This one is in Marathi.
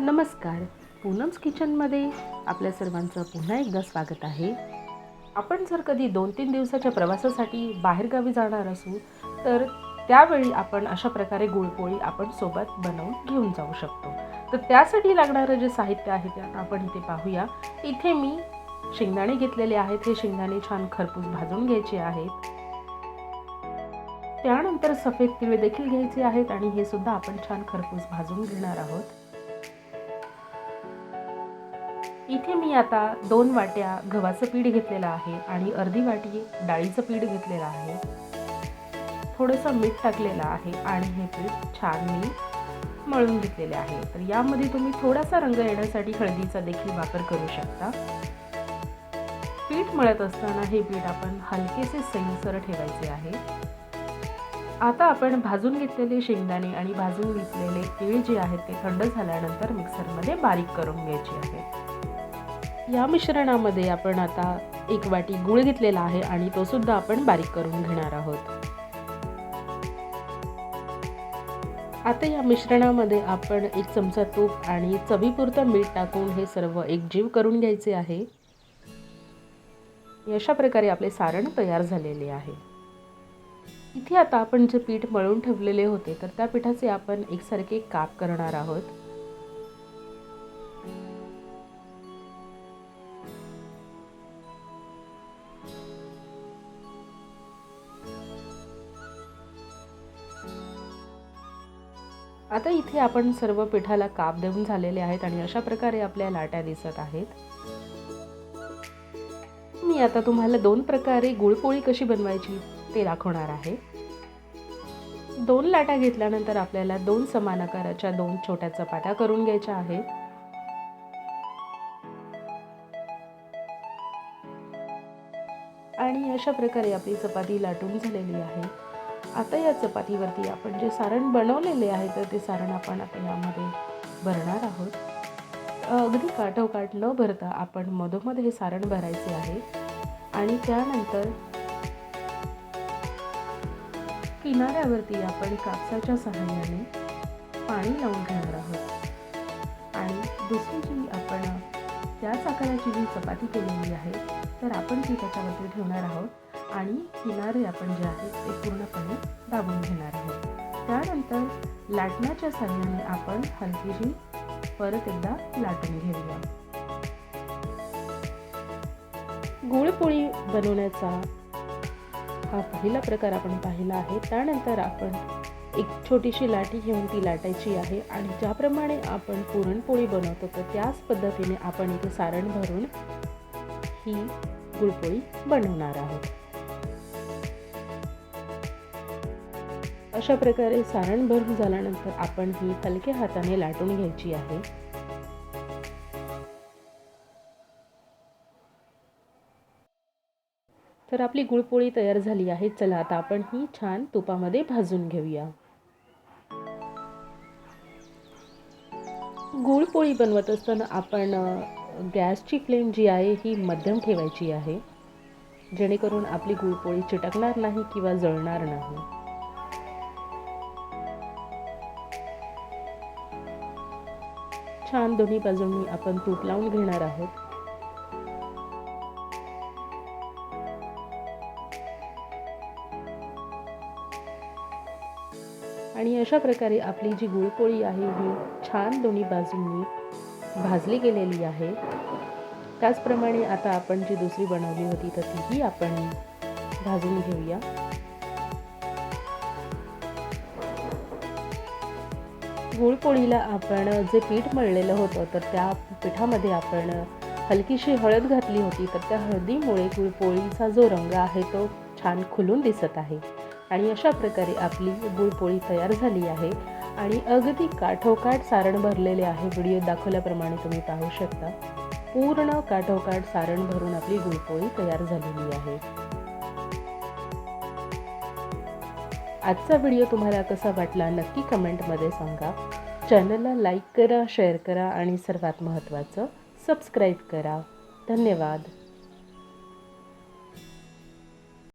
नमस्कार. पूनम्स किचनमध्ये आपल्या सर्वांचं पुन्हा एकदा स्वागत आहे. आपण जर कधी दोन तीन दिवसाच्या प्रवासासाठी बाहेरगावी जाणार असू तर त्यावेळी आपण अशा प्रकारे गुळपोळी आपण सोबत बनवून घेऊन जाऊ शकतो. तर त्यासाठी लागणारं जे साहित्य आहे ते आता आपण इथे पाहूया. इथे मी शेंगदाणे घेतलेले आहेत. हे शेंगदाणे छान खरपूस भाजून घ्यायचे आहेत. त्यानंतर सफेद तिळे देखील घ्यायचे आहेत आणि हे सुद्धा आपण छान खरपूस भाजून घेणार आहोत. इथे मी आता दोन वाट्या गव्हाचं पीठ घेतलेलं आहे आणि अर्धी वाटी डाळीचं पीठ घेतलेलं आहे. थोडंसं मीठ टाकलेलं आहे आणि हे पीठ छान मी मळून घेतलेले आहे. तर यामध्ये तुम्ही थोडासा रंग येण्यासाठी हळदीचा देखील वापर करू शकता. पीठ मळत असताना हे पीठ आपण हलकेसे सैलसर ठेवायचे आहे. आता आपण भाजून घेतलेले शेंगदाणे आणि भाजून घेतलेले तीळ जे आहेत ते थंड झाल्यानंतर मिक्सरमध्ये बारीक करून घ्यायचे आहे. या मिश्रणामध्ये आपण आता एक वाटी गूळ घेतलेला आहे आणि तो सुद्धा आपण बारीक करून घेणार आहोत. आता या मिश्रणामध्ये आपण एक चमचा तूप आणि चवीपुरतं मीठ टाकून हे सर्व एकजीव करून घ्यायचे आहे. अशा प्रकारे आपले सारण तयार झालेले आहे. इथे आता आपण जे पीठ मळून ठेवलेले होते तर त्या पिठाचे आपण एकसारखे काप करणार आहोत. आता इथे आपण सर्व पिठाला काप देऊन झालेले आहेत आणि अशा प्रकारे आपल्या लाट्या दिसत आहेत. मी आता तुम्हाला दोन प्रकारे गुळपोळी कशी बनवायची ते दाखवणार आहे. दोन लाटा घेतल्यानंतर आपल्याला दोन समान आकाराच्या दोन छोट्या चपात्या करून घ्यायच्या आहेत. आणि अशा प्रकारे आपली चपाती लाटून झालेली आहे. आता या चपातीवरती आपण जे सारण बनवलेले आहे तर ते सारण आपण आता यामध्ये भरणार आहोत. अगदी काठोकाठ न भरता आपण मधोमध हे सारण भरायचे आहे. आणि त्यानंतर किनाऱ्यावरती आपण कापसाच्या सहाय्याने पाणी लावून घेणार आहोत. आणि दुसरी जी आपण त्याच आकाराची जी चपाती केलेली आहे तर आपण ती त्याच्यावरती ठेवणार आहोत. आणि किनारे आपण जे आहेत ते पूर्णपणे दाबून घेणार आहोत. त्यानंतर लाटण्याच्या सहाय्याने आपण हलकीशी परत एकदा लाटून घेऊया. गुळपोळी बनवण्याचा हा पहिला प्रकार आपण पाहिला आहे. त्यानंतर आपण एक छोटीशी लाठी घेऊन ती लाटायची आहे आणि ज्याप्रमाणे आपण पुरणपोळी बनवतो तर त्याच पद्धतीने आपण इथे सारण भरून ही गुळपोळी बनवणार आहोत. अशा प्रकारे सारण भरून झाल्यानंतर आपण ही हलक्या हाताने लाटून घ्यायची आहे. तर आपली गुळपोळी तयार झाली आहे. चला आता आपण ही छान तुपामध्ये भाजून घेऊया. गुळपोळी बनवत असताना आपण गॅसची फ्लेम जी आहे ही मध्यम ठेवायची आहे. जेणेकरून आपली गुळपोळी चिटकणार नाही किंवा जळणार नाही. छान दोन्ही बाजूंनी आपण तूप लावून घेणार आहोत. आणि अशा प्रकारे आपली जी गुळपोळी आहे ही छान दोन्ही बाजूंनी भाजली गेलेली आहे. त्याचप्रमाणे आता आपण जी दुसरी बनवली होती तर तीही आपण भाजून घेऊया. गुळपोळीला आपण जे पीठ मळलेलं होतं तर त्या पिठामध्ये आपण हलकीशी हळद घातली होती. तर त्या हळदीमुळे गुळपोळीचा जो रंग आहे तो छान खुलून दिसत आहे. आणि अशा प्रकारे आपली गुळपोळी तयार झाली आहे. आणि अगदी काठोकाठ सारण भरलेले आहे. व्हिडिओ दाखवल्याप्रमाणे तुम्ही पाहू शकता. पूर्ण काठोकाठ सारण भरून आपली गुळपोळी तयार झालेली आहे. आजचा व्हिडिओ तुम्हाला कसा वाटला नक्की कमेंटमध्ये सांगा. चॅनलला लाईक करा शेअर करा आणि सर्वात महत्त्वाचं सबस्क्राईब करा. धन्यवाद.